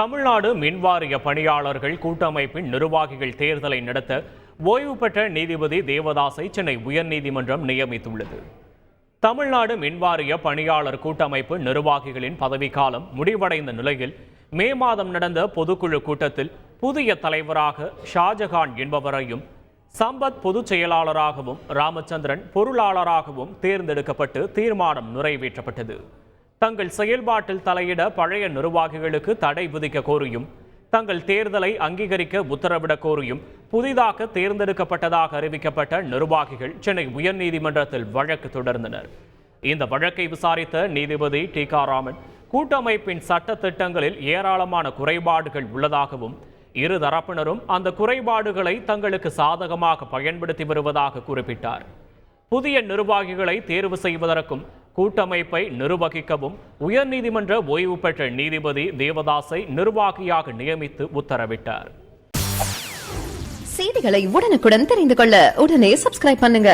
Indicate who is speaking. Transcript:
Speaker 1: தமிழ்நாடு மின்வாரிய பணியாளர்கள் கூட்டமைப்பின் நிர்வாகிகள் தேர்தலை நடத்த ஓய்வு பெற்ற நீதிபதி தேவதாசை சென்னை உயர்நீதிமன்றம் நியமித்துள்ளது. தமிழ்நாடு மின்வாரிய பணியாளர் கூட்டமைப்பு நிர்வாகிகளின் பதவிக்காலம் முடிவடைந்த நிலையில் மே மாதம் நடந்த பொதுக்குழு கூட்டத்தில் புதிய தலைவராக ஷாஜகான் என்பவரையும் சம்பத் பொதுச் செயலாளராகவும் ராமச்சந்திரன் பொருளாளராகவும் தேர்ந்தெடுக்கப்பட்டு தீர்மானம் நிறைவேற்றப்பட்டது. தங்கள் செயல்பாட்டில் தலையிட பழைய நிர்வாகிகளுக்கு தடை விதிக்க கோரியும் தங்கள் தேர்தலை அங்கீகரிக்க உத்தரவிடக் கோரியும் புதிதாக தேர்ந்தெடுக்கப்பட்டதாக அறிவிக்கப்பட்ட நிர்வாகிகள் சென்னை உயர்நீதிமன்றத்தில் வழக்கு தொடர்ந்தனர். இந்த வழக்கை விசாரித்த நீதிபதி டிகாராமன் கூட்டமைப்பின் சட்ட திட்டங்களில் ஏராளமான குறைபாடுகள் உள்ளதாகவும் இரு தரப்பினரும் அந்த குறைபாடுகளை தங்களுக்கு சாதகமாக பயன்படுத்தி வருவதாக குறிப்பிட்டார். புதிய நிர்வாகிகளை தேர்வு செய்வதற்கும் கூட்டமைப்பை நிர்வகிக்கவும் உயர்நீதிமன்ற ஓய்வு பெற்ற நீதிபதி தேவதாசை நிர்வாகியாக நியமித்து உத்தரவிட்டார்.
Speaker 2: செய்திகளை உடனுக்குடன் தெரிந்து கொள்ள உடனே சப்ஸ்கிரைப் பண்ணுங்க.